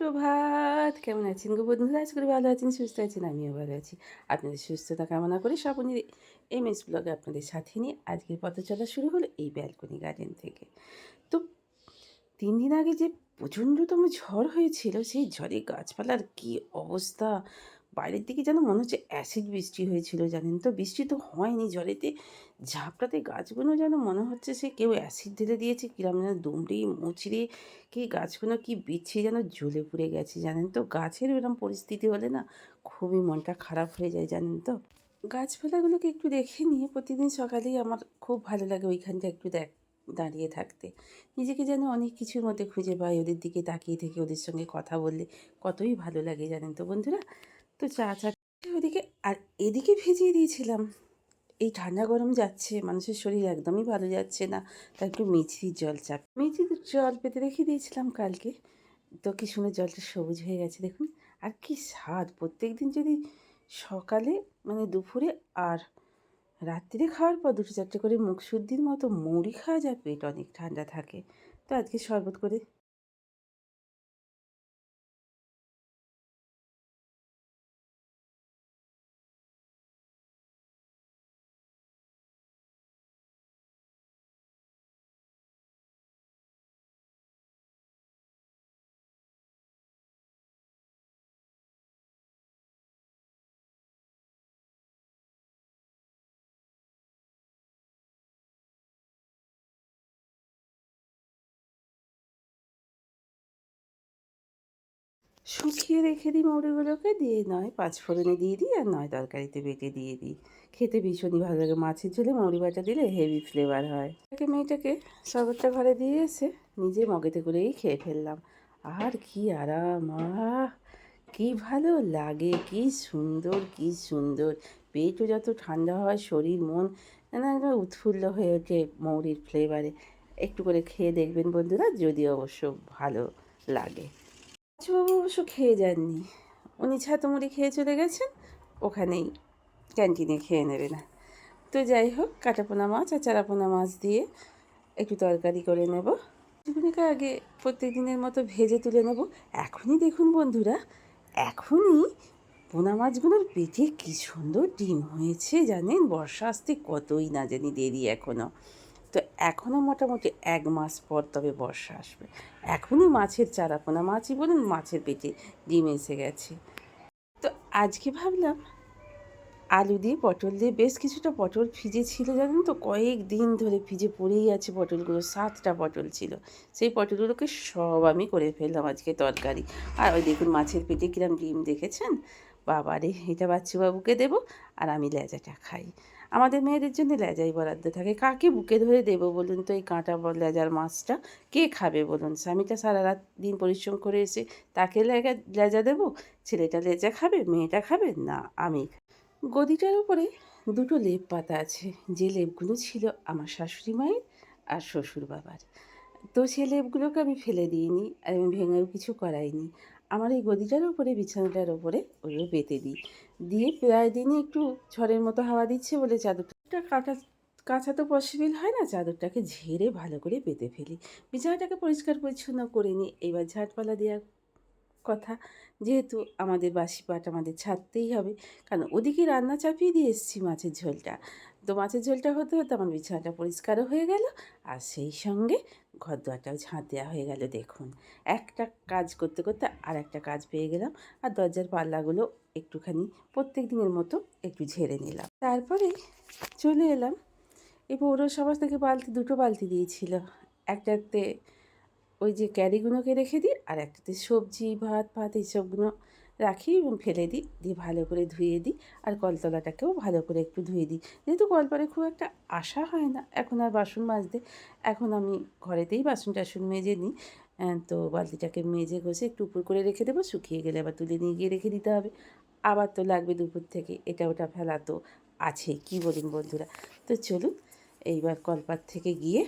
সুপ্রভাত কেমন আছেন গো বন্ধুরা আজ করে ভালো আছেন সুস্থ আছেন আমিও ভালো আছি আপনাদের সুস্থতা কামনা করে স্বপনের এম এস ব্লগে আপনাদের সাথে নিয়ে আজকের পথ চলা শুরু হলো এই ব্যালকনি গার্ডেন থেকে তো তিন দিন আগে যে প্রচণ্ডতম ঝড় হয়েছিল সেই ঝড়ে গাছপালার কী অবস্থা বাইরের দিকে যেন মনে হচ্ছে অ্যাসিড বৃষ্টি হয়েছিল, জানেন তো? বৃষ্টি তো হয়নি জলেতে। ঝাপটাতে গাছগুলো যেন মনে হচ্ছে সে কেউ অ্যাসিড ঢেলে দিয়েছে, কিরম যেন দুমড়ে মুচড়ে কি গাছগুলো কি বিচ্ছে যেন জ্বলে পুড়ে গেছে, জানেন তো? গাছের এরকম পরিস্থিতি হলে না খুবই মনটা খারাপ হয়ে যায়, জানেন তো? গাছপালাগুলোকে একটু দেখে নিয়ে প্রতিদিন সকালেই আমার খুব ভালো লাগে ওইখানটা একটু দেখ, দাঁড়িয়ে থাকতে। নিজেকে যেন অনেক কিছুর মধ্যে খুঁজে পাই, ওদের দিকে তাকিয়ে থেকে ওদের সঙ্গে কথা বললে কতই ভালো লাগে, জানেন তো বন্ধুরা? তো চা চা ওদিকে আর এদিকে ভিজিয়ে দিয়েছিলাম। এই ঠান্ডা গরম যাচ্ছে, মানুষের শরীর একদমই ভালো যাচ্ছে না। তাই একটু মিছির জল চাপ মিছির জল পেতে রেখে দিয়েছিলাম কালকে। তো কি শুনে জলটা সবুজ হয়ে গেছে দেখুন। আর কি স্বাদ প্রত্যেক দিন যদি সকালে মানে দুপুরে আর রাত্রিরে খাওয়ার পর দুটো চারটে করে মুখ শুদ্ধির মতো মুড়ি খাওয়া যায়, পেট অনেক ঠান্ডা থাকে। তো আজকে শরবত করে শুকিয়ে রেখে দিই মৌরিগুলোকে, দিয়ে নয় পাঁচফোড়নে দিয়ে দিই আর নয় তরকারিতে বেটে দিয়ে দিই। খেতে ভীষণই ভালো লাগে। মাছের ঝোলে মৌরি বাটা দিলে হেভি ফ্লেভার হয়। তাকে মেয়েটাকে শরবতটা ঘরে দিয়ে এসে নিজে মগেতে করেই খেয়ে ফেললাম। আর কি আরাম, আহ! কি ভালো লাগে, কি সুন্দর কি সুন্দর। পেটও যত ঠান্ডা হয়, শরীর, মন একদম উৎফুল্ল হয়ে ওঠে মৌরির ফ্লেভারে একটু করে খেয়ে দেখবেন বন্ধুরা, যদি অবশ্য ভালো লাগে। বাবু অবশ্য খেয়ে যাননি। উনি ছাতুমুড়ি খেয়ে চলে গেছেন, ওখানেই ক্যান্টিনে খেয়ে নেবে না। তো যাই হোক, কাটাপোনা মাছ আর চারাপোনা মাছ দিয়ে একটু তরকারি করে নেব। জীবনীকে আগে প্রত্যেক দিনের মতো ভেজে তুলে নেব। এখনই দেখুন বন্ধুরা, এখনই পোনা মাছগুলোর পেটে কী সুন্দর ডিম হয়েছে জানেন? বর্ষা আসতে কতই না জানি দেরি এখনও তো এখনও মোটামুটি এক মাস পর তবে বর্ষা আসবে। এখনই মাছের চারাপোনা মাছই বলুন, মাছের পেটে ডিম এসে গেছে। তো আজকে ভাবলাম, আলু দিয়ে পটল দিয়ে বেশ কিছুটা পটল ভিজে ছিল, জানেন তো? কয়েক দিন ধরে ভিজে পড়েই আছে পটলগুলো, সাতটা পটল ছিল। সেই পটলগুলোকে সব আমি করে ফেললাম আজকে তরকারি। আর ওই দেখুন মাছের পেটে কিরম ডিম দেখেছেন? বাবারে, এটা বাচ্চুবাবুকে দেবো আর আমি লেজাটা খাই। আমাদের মেয়েদের জন্য লেজাই বরাদ্দ থাকে। কাকে বুকে ধরে দেবো বলুন তো এই কাঁটা লেজার মাছটা? কে খাবে বলুন? স্বামীটা সারা রাত দিন পরিশ্রম করে এসে তাকে লেগা লেজা দেবো? ছেলেটা লেজা খাবে? মেয়েটা খাবে? না, আমি গদিটার উপরে দুটো লেপ পাতা আছে। যে লেপগুলো ছিল আমার শাশুড়ি মায়ের আর শ্বশুর বাবার। তো সে লেপগুলোকে আমি ফেলে দিইনি আর আমি ভেঙেও কিছু করাইনি। আমার এই গদিটার উপরে, বিছানাটার উপরে ওইও পেতে দিই। দিয়ে প্রায় দিনই একটু ঝড়ের মতো হাওয়া দিচ্ছে বলে চাদরটা কাটা কাছা তো পসিবল হয় না, চাদরটাকে ঝেড়ে ভালো করে পেতে ফেলি। বিছানাটাকে পরিষ্কার পরিচ্ছন্ন করে নিই। এবার ঝাঁটপালা দেওয়ার কথা। যেহেতু আমাদের বাসি পাট আমাদের ছাড়তেই হবে, কারণ ওদিকে রান্না চাপিয়ে দিয়ে এসেছি মাছের ঝোলটা। তো মাছের ঝোলটা হতে হতে আমার বিছানাটা পরিষ্কারও হয়ে গেল, আর সেই সঙ্গে ঘর দোয়ারটাও ঝাঁট দেওয়া হয়ে গেল, দেখুন। একটা কাজ করতে করতে আর একটা কাজ পেয়ে গেলাম, আর দরজার পাল্লাগুলো একটুখানি প্রত্যেক দিনের মতো একটু ঝেড়ে নিলাম। তারপরে চলে এলাম, এই পৌরসভা থেকে বালতি, দুটো বালতি দিয়েছিল। একটাতে ওই যে ক্যারিগুলোকে রেখে দিই আর একটাতে সবজি, ভাত ভাত এইসবগুলো রাখি ফেলে দিই। দিয়ে ভালো করে ধুয়ে দিই আর কলতলাটাকেও ভালো করে একটু ধুয়ে দিই। যেহেতু কলপারে খুব একটা আশা হয় না, এখন আর বাসন মাজতে, এখন আমি ঘরেতেই বাসন টাসন মেজে নিই। তো বালতিটাকে মেজে ঘষে একটু উপর করে রেখে দেবো, শুকিয়ে গেলে আবার তুলে নিয়ে গিয়ে রেখে দিতে হবে। আবার তো লাগবে দুপুর থেকে, এটা ওটা ফেলা তো আছে কি বলুন বন্ধুরা? তো চলুন, এইবার কলপার থেকে গিয়ে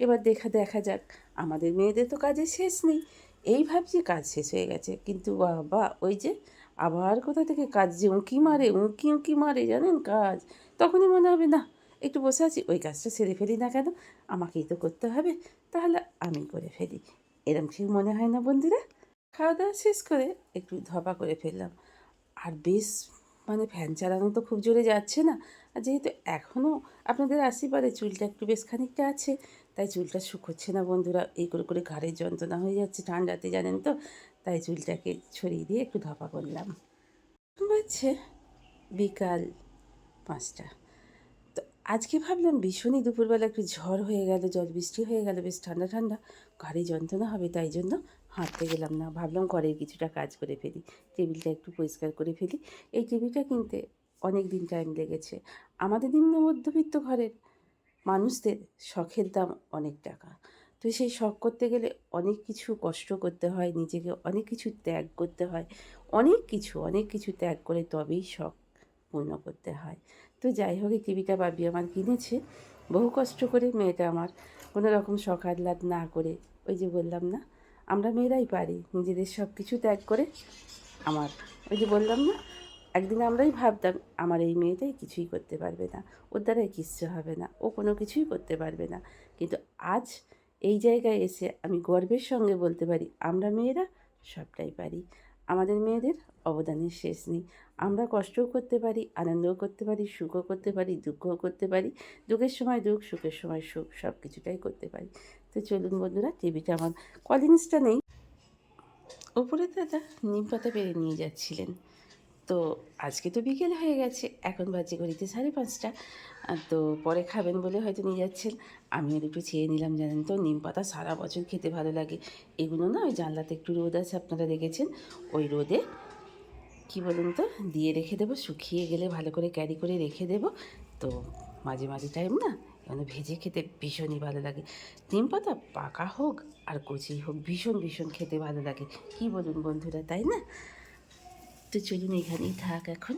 এবার দেখা দেখা যাক। আমাদের মেয়েদের তো কাজের শেষ নেই। এই ভাবছি কাজ শেষ হয়ে গেছে। কিন্তু বাবা, ওই যে আবার কোথা থেকে কাজ যে উঁকি মারে, উঁকি উঁকি মারে, জানেন কাজ? তখনই মনে হবে, না, একটু বসে আছি, ওই কাজটা সেরে ফেলি না কেন? আমাকেই তো করতে হবে। তাহলে আমি করে ফেলি। এরম ঠিক মনে হয় না বন্ধুরা? খাওয়া দাওয়া শেষ করে একটু ধপা করে ফেললাম। আর বেশ মানে ফ্যান চালানো তো খুব জোরে যাচ্ছে না। আর যেহেতু এখনও আপনাদের পারে চুলটা একটু বেশ খানিকটা আছে তাই চুলটা শুকোচ্ছে না বন্ধুরা। এই করে করে ঘাড়ের যন্ত্রণা হয়ে যাচ্ছে ঠান্ডাতে, জানেন তো? তাই চুলটাকে ছড়িয়ে দিয়ে একটু ধপা করলাম। বাজছে বিকাল পাঁচটা। তো আজকে ভাবলাম ভীষণই দুপুরবেলা একটু ঝড় হয়ে গেল, জল বৃষ্টি হয়ে গেল, বেশ ঠান্ডা ঠান্ডা। ঘাড়ে যন্ত্রণা হবে তাই জন্য হাঁটতে গেলাম না। ভাবলাম ঘরের কিছুটা কাজ করে ফেলি, টেবিলটা একটু পরিষ্কার করে ফেলি। এই টেবিলটা কিনতে অনেক দিন টাইম লেগেছে। আমাদের নিম্ন মধ্যবিত্ত ঘরের মানুষদের শখের দাম অনেক টাকা। তো সেই শখ করতে গেলে অনেক কিছু কষ্ট করতে হয়, নিজেকে অনেক কিছু ত্যাগ করতে হয়। অনেক কিছু অনেক কিছু ত্যাগ করে তবেই শখ পূর্ণ করতে হয়। তো যাই হোক, এই টিভিটা বাবি আমার কিনেছে। বহু কষ্ট করে মেয়েটা আমার কোনো রকম শখ আহ্লাদ না করে, ওই যে বললাম না, আমরা মেয়েরাই পারি নিজেদের সব কিছু ত্যাগ করে আমার, ওই যে বললাম না একদিন আমরাই ভাবতাম, আমার এই মেয়েটাই কিছুই করতে পারবে না। ওর দ্বারাই কিচ্ছু হবে না। ও কোনো কিছুই করতে পারবে না। কিন্তু আজ এই জায়গায় এসে আমি গর্বের সঙ্গে বলতে পারি, আমরা মেয়েরা সবটাই পারি। আমাদের মেয়েদের অবদানের শেষ নেই। আমরা কষ্টও করতে পারি, আনন্দও করতে পারি, সুখও করতে পারি, দুঃখও করতে পারি। দুঃখের সময় দুঃখ, সুখের সময় সুখ সব কিছুটাই করতে পারি। তো চলুন বন্ধুরা, টিভিটা আমার কলিংসটা নেই। ওপরে দাদা নিম পাতা পেরে নিয়ে যাচ্ছিলেন। তো আজকে তো বিকেল হয়ে গেছে, এখন বাজে ঘড়িতে সাড়ে পাঁচটা। তো পরে খাবেন বলে হয়তো নিয়ে যাচ্ছেন। আমিও একটু চেয়ে নিলাম, জানেন তো, নিম পাতা সারা বছর খেতে ভালো লাগে। এগুলো না ওই জানলাতে একটু রোদ আছে, আপনারা দেখেছেন? ওই রোদে কি বলুন তো, দিয়ে রেখে দেবো, শুকিয়ে গেলে ভালো করে ক্যারি করে রেখে দেবো। তো মাঝে মাঝে টাইম না মানে ভেজে খেতে ভীষণই ভালো লাগে। নিম পাতা পাকা হোক আর কচি হোক, ভীষণ ভীষণ খেতে ভালো লাগে। কি বলুন বন্ধুরা, তাই না? তো চলুন এখানেই থাক এখন।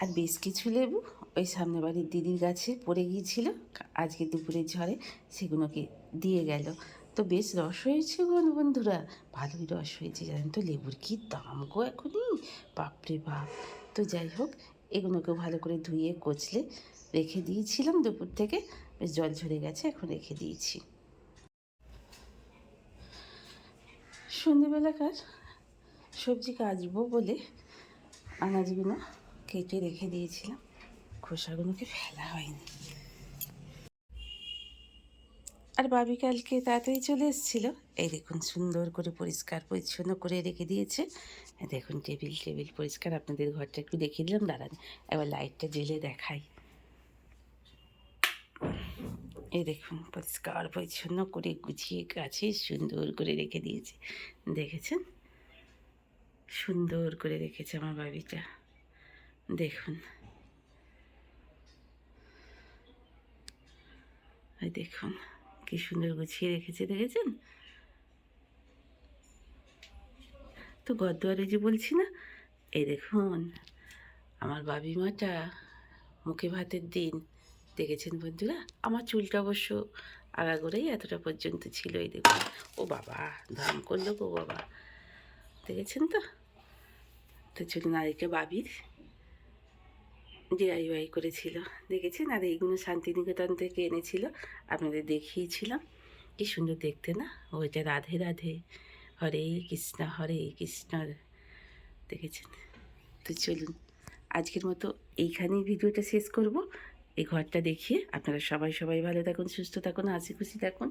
আর বেশ কিছু লেবু ওই সামনে বাড়ির দিদির গাছে পড়ে গিয়েছিল। আজকে দুপুরের ঝড়ে সেগুলোকে দিয়ে গেল। তো বেশ রস হয়েছে গো বন্ধুরা, ভালোই রস হয়েছে জানেন তো, লেবুর কী দাম গো এখনই, বাপরে বাপ। তো যাই হোক এগুলোকেও ভালো করে ধুয়ে, কচলে রেখে দিয়েছিলাম দুপুর থেকে, বেশ জল ঝরে গেছে, এখন রেখে দিয়েছি। সন্ধেবেলাকার সবজি কাটবো বলে আনাজগুলো কেটে রেখে দিয়েছিলাম। খোসাগুলোকে ফেলা হয়নি। আর বাবি কালকে তাড়াতাড়ি চলে এসেছিল। এই দেখুন, সুন্দর করে পরিষ্কার পরিচ্ছন্ন করে রেখে দিয়েছে। দেখুন, টেবিল টেবিল পরিষ্কার। আপনাদের ঘরটা একটু দেখিয়ে দিলাম। দাঁড়ান এবার লাইটটা জেলে দেখাই। এই দেখুন, পরিষ্কার পরিচ্ছন্ন করে গুছিয়ে গাছে সুন্দর করে রেখে দিয়েছে। দেখেছেন? সুন্দর করে রেখেছে আমার বাবিটা দেখুন। দেখুন, কি সুন্দর গুছিয়ে রেখেছে, দেখেছেন? তো গদ্দুয়ারে যে বলছি না, এই দেখুন, আমার বাবি মাটা মুখে ভাতের দিন। দেখেছেন বন্ধুরা? আমার চুলটা অবশ্য আগাগোড়াই এতটা পর্যন্ত ছিল, এই দেখুন। ও বাবা ধাম করল গো বাবা। দেখেছেন তো? তো চলুন আরেকটা বাবির ডিআইওয়াই করেছিল। দেখেছেন? আর এইগুলো শান্তিনিকেতন থেকে এনেছিল। আপনাদের দেখিয়েছিলাম। কি সুন্দর দেখতে না? ওইটা রাধে রাধে। হরে কৃষ্ণ হরে কৃষ্ণ। দেখেছেন? তো চলুন, আজকের মতো এইখানেই ভিডিওটা শেষ করব। এই ঘরটা দেখিয়ে আপনারা সবাই সবাই ভালো থাকুন, সুস্থ থাকুন, হাসি খুশি থাকুন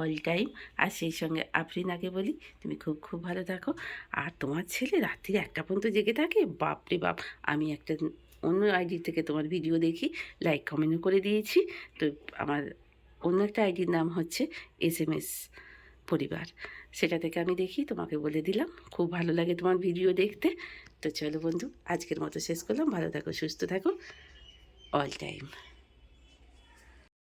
অল টাইম আর সেই সঙ্গে আফরিনাকে বলি, তুমি খুব খুব ভালো থাকো। আর তোমার ছেলে রাত্রির একটা পর্যন্ত জেগে থাকে? বাপরে বাপ, আমি একটা অন্য আইডি থেকে তোমার ভিডিও দেখি লাইক কমেন্টও করে দিয়েছি। তো আমার অন্য একটা আইডির নাম হচ্ছে এস এম এস পরিবার। সেটা থেকে আমি দেখি, তোমাকে বলে দিলাম। খুব ভালো লাগে তোমার ভিডিও দেখতে। তো চলো বন্ধু, আজকের মতো শেষ করলাম। ভালো থাকো, সুস্থ থাকো। All time